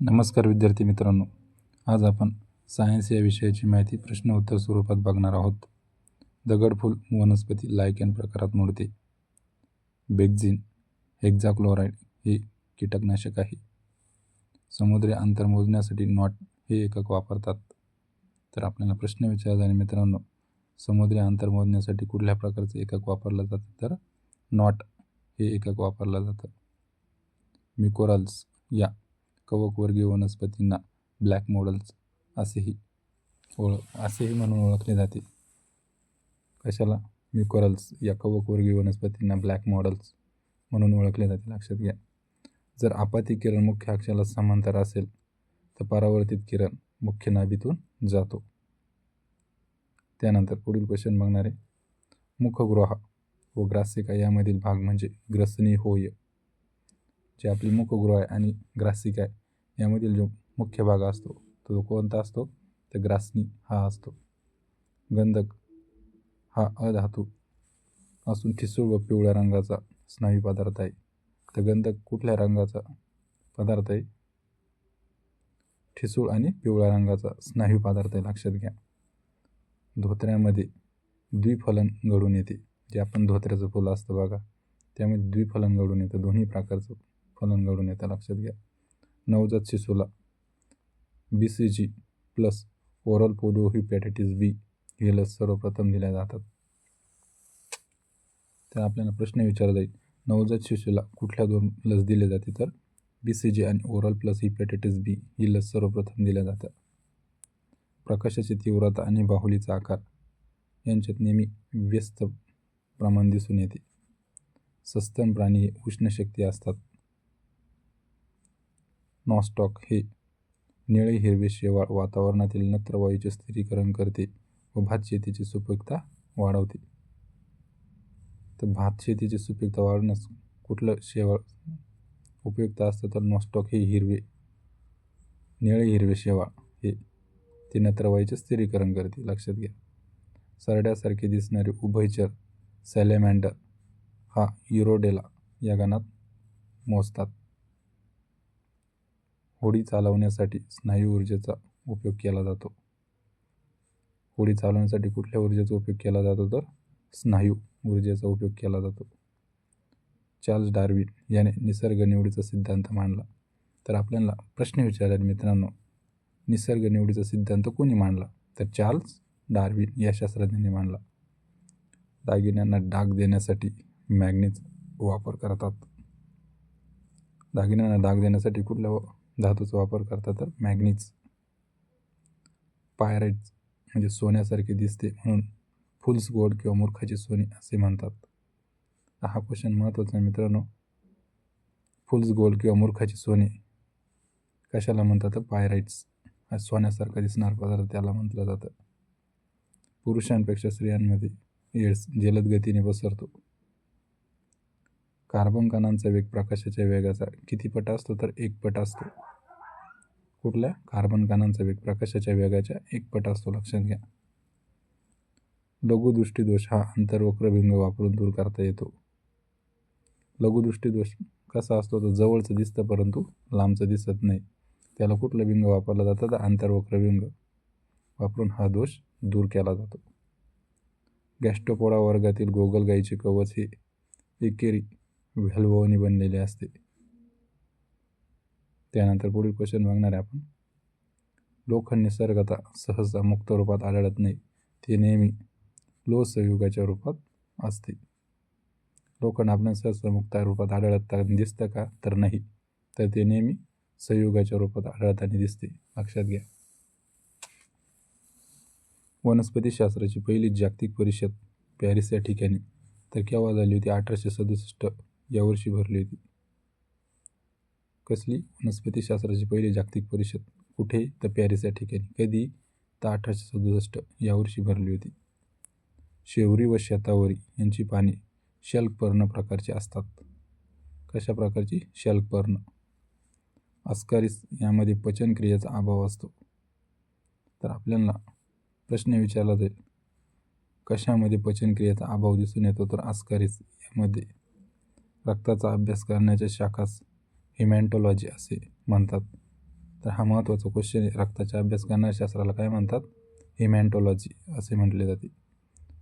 नमस्कार विद्यार्थी मित्रांनो. आज आपण सायन्स या विषयाची माहिती प्रश्न उत्तर स्वरूपात बघणार आहोत. दगडफूल वनस्पती लायकॅन प्रकारात मोडते. बेक्झिन हेक्झाक्लोराईड हे कीटकनाशक आहे. समुद्री अंतर मोजण्यासाठी नॉट हे एकक वापरतात. तर आपल्याला प्रश्न विचारला आणि मित्रांनो समुद्री अंतर मोजण्यासाठी कुठल्या प्रकारचं एकक वापरलं जातं? तर नॉट हे एकक वापरलं जातं. मिकोरल्स या कवकवर्गीय वनस्पतींना ब्लॅक मॉडल्स असेही ओळख असेही म्हणून ओळखले जाते. कशाला? म्युकरल्स या कवकवर्गीय वनस्पतींना ब्लॅक मॉडल्स म्हणून ओळखले जाते. लक्षात घ्या. जर आपाती किरण मुख्य अक्षाला समांतर असेल तर परावर्तित किरण मुख्य नाभीतून जातो. त्यानंतर पुढील क्वेश्चन बघणारे. मुखगृह व ग्रासिका यामधील भाग म्हणजे ग्रसनी होय जे आपली मुखगृह आहे आणि ग्रासिका आहे. यामधील जो मुख्य भाग असतो तो कोणता असतो? तर ग्रासनी हा असतो. गंधक हा अधातू असून ठिसूळ व पिवळ्या रंगाचा स्नायू पदार्थ आहे. तर गंधक कुठल्या रंगाचा पदार्थ आहे? ठिसूळ आणि पिवळ्या रंगाचा स्नायू पदार्थ आहे लक्षात घ्या. धोत्र्यामध्ये द्विफलन घडून येते जे आपण धोत्र्याचं फुलं असतं बघा. त्यामध्ये द्विफलन घडून येतं दोन्ही प्रकारचं फलन घडून येतं लक्षात घ्या. नवजात शिशूला. B C G plus oral polio hepatitis B हे लस सर्वप्रथम दिल्या जातात. तर आपल्याला प्रश्न विचारला जाईल नवजात शिशूला कुठल्या दोन लस दिल्या जाते? तर बी सी जी आणि ओरल प्लस हिपॅटायटिस बी ही लस सर्वप्रथम दिल्या जातात. प्रकाशाची तीव्रता आणि बाहुलीचा आकार यांच्यात नेहमी व्यस्त प्रमाण दिसून येते. सस्तन प्राणी हे उष्ण शक्ती असतात. नॉस्टॉक हे निळे हिरवे शेवाळ वातावरणातील नत्रवायूचे स्थिरीकरण करते व भातशेतीची सुपीकता वाढवते. तर भातशेतीची सुपीकता वाढवण्यास कुठलं शेवाळ उपयुक्त असतं? तर नॉस्टॉक हे हिरवे निळे हिरवे शेवाळ हे ते नत्रवायूचे स्थिरीकरण करते. लक्षात घ्या. सरड्यासारखे दिसणारे उभयचर सॅलेमँडर हा युरोडेला या गणात मोजतात. होडी चालवण्यासाठी स्नायू ऊर्जेचा उपयोग केला जातो. होडी चालवण्यासाठी कुठल्या ऊर्जेचा उपयोग केला जातो तर स्नायू ऊर्जेचा उपयोग केला जातो. चार्ल्स डार्विन याने निसर्ग निवडीचा सिद्धांत मांडला. तर आपल्याला प्रश्न विचारला मित्रांनो निसर्ग निवडीचा सिद्धांत कोणी मांडला? तर चार्ल्स डार्विन या शास्त्रज्ञांनी मांडला. दागिन्यांना डाग देण्यासाठी मॅग्नेट वापर करतात. दागिन्यांना डाग देण्यासाठी कुठल्या धातूचा वापर करतात तर मॅग्नीज पायराईट म्हणजे सोन्यासारखे दिसते म्हणून फुल्स गोल्ड किंवा मूर्खाची सोने असे म्हणतात. हा क्वेश्चन महत्त्वाचा आहे मित्रांनो. फुल्स गोल्ड किंवा मूर्खाची सोने कशाला म्हणतात? पायराईट्स हा सोन्यासारखा दिसणार पदार्थ त्याला म्हटलं जातं. पुरुषांपेक्षा स्त्रियांमध्ये एड्स जलद गतीने पसरतो. कार्बन कणांचा वेग प्रकाशाच्या वेगाचा किती पट असतो तर एक पट असतो. कुठल्या? कार्बन कणांचा वेग प्रकाशाच्या वेगाच्या एक पट असतो. लक्षात घ्या. लघुदृष्टीदोष हा आंतरवक्रभिंग वापरून दूर करता येतो. लघुदृष्टीदोष कसा असतो? तर जवळचं दिसतं परंतु लांबचं दिसत नाही. त्याला कुठलं भिंग वापरला जातं? तर आंतरवक्रभिंग वापरून हा दोष दूर केला जातो. गॅस्टोपोडा वर्गातील गोगलगाईचे कवच हे एकेरी हलवणी बनलेले असते. त्यानंतर पुढील क्वेश्चन मागणार आहे आपण. लोखंड निसर्गता सहसा मुक्त रूपात आढळत नाही. ते नेहमी लोहसंयुगाच्या रूपात असते. लोखंड आपल्या सहसा मुक्त रूपात आढळत दिसतं का तर नाही. तर ते नेहमी संयुगाच्या रूपात आढळताना दिसते. लक्षात घ्या. वनस्पतीशास्त्राची पहिली जागतिक परिषद पॅरिस या ठिकाणी. तर केव्हा झाली होती? अठराशे सदुसष्ट यावर्षी भरली होती. कसली? वनस्पतीशास्त्राची पहिली जागतिक परिषद कुठे? तर पॅरिस या ठिकाणी. कधी? तर अठराशे सदुसष्ट. यावर्षी भरली होती. शेवरी व शेतावरी यांची पाने शल्कपर्ण प्रकारची असतात. कशा प्रकारची? शल्कपर्ण अस्कारिस यामध्ये पचनक्रियेचा अभाव असतो. तर आपल्याला प्रश्न विचारला जाईल. कशामध्ये पचनक्रियेचा अभाव दिसून येतो? तर आस्कारिस यामध्ये रक्ताचा अभ्यास करण्याच्या शाखास हिमॅन्टॉलॉजी असे म्हणतात. तर हा महत्त्वाचा क्वेश्चन आहे. रक्ताचा अभ्यास करणाऱ्या शास्त्राला काय म्हणतात? हिमॅन्टॉलॉजी असे म्हटले जाते.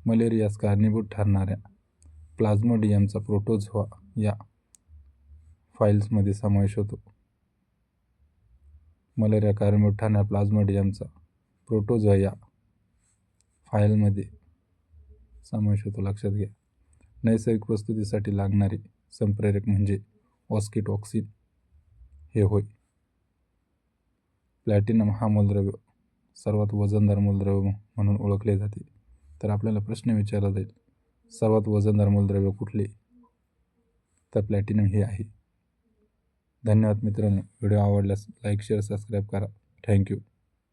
मलेरियास कारणीभूत ठरणाऱ्या प्लाझ्मोडियमचा प्रोटोझोआ या फाईल्समध्ये समावेश होतो. मलेरिया कारणीभूत ठरणाऱ्या प्लाझ्मोडियमचा प्रोटोझोआ या फाईलमध्ये समावेश होतो. लक्षात घ्या. नैसर्गिक प्रस्तुतीसाठी लागणारी संप्रेरक म्हणजे ऑस्किटॉक्सिन. हे होय. प्लॅटिनम हा मूलद्रव्य सर्वात वजनदार मूलद्रव्य म्हणून ओळखले जाते. तर आपल्याला प्रश्न विचारला जाईल सर्वात वजनदार मूलद्रव्य कुठले? तर प्लॅटिनम हे आहे. धन्यवाद मित्रांनो. व्हिडिओ आवडल्यास लाईक शेअर सबस्क्राईब करा. Thank you.